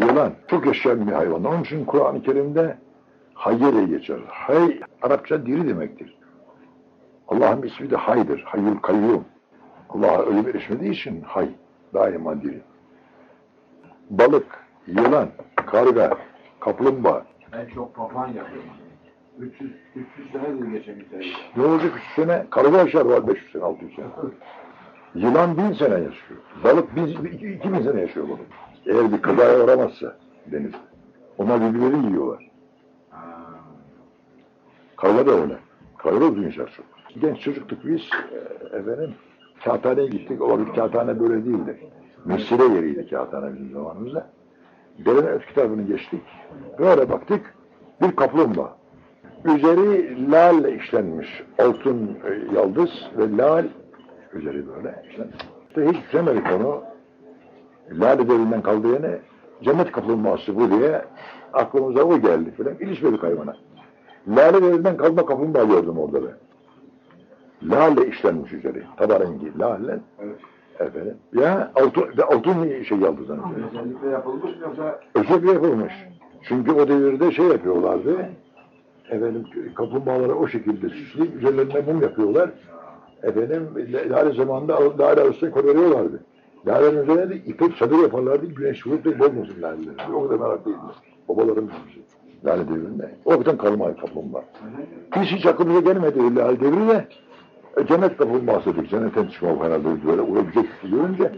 yılan çok yaşayan bir hayvan. Onun için Kur'an-ı Kerim'de hay ile geçer. Hay Arapça diri demektir. Allah'ın ismi de haydır. Hayyul kayyum. Allah'a ölüm erişmediği için hay. Daima diri. Balık, yılan, karga, kaplumbağa. En çok papağan yapıyorum. 300, 300 senedir geçen bir sene. Ne olacak 300 sene? Karga yaşar var 500 sene, 600 sene. Yılan bin sene yaşıyor. Balık bin, iki, iki bin sene yaşıyor balık. Eğer bir kazaya uğramazsa deniz. Onlar birbirleri yiyorlar. Karga da öyle. Karga uzun yaşar çok. Genç çocuktuk biz. e, Efendim, kağıthaneye gittik. O vakit kağıthane böyle değildi. Mesire yeriydi kağıthane bizim zamanımızda. Derenin öt kitabını geçtik. Böyle baktık. Bir kaplumbağa. Üzeri lal işlenmiş. Altın e, yaldız ve lal üzeri böyle işlenmiş. İşte hiç düşünemedik onu. Lale devrinden kaldığı yerine cennet kaplumbağası bu diye aklımıza o geldi falan. İlişmedik hayvana. Lale devrinden kalma kaplumbağa gördüm orada ben. Lale işlenmiş üzeri. Tabarengi lale. Evet. Efendim. Ya altın, ve altın şey yaldızdan üzeri. Özellikle yapılmış mı yoksa Özellikle yapılmış. Çünkü o devirde şey yapıyorlardı. Efendim kaplumbağaları o şekilde süsleyip üzerlerine mum yapıyorlar. Efendim lale zamanında lale arasında koruyorlardı. Lalenin üzerine de ipek çadır yaparlardı. Güneş vurup da bozmasın laleleri. O kadar meraklıydı. Babalarım bizi. Lale devrinde. O vakitten kalma kaplumbağa. Biz hiç aklımıza gelmedi lale devri de e, cennet kaplumbağası dedik. Cennetten çıkma herhalde böyle. Bir şey görünce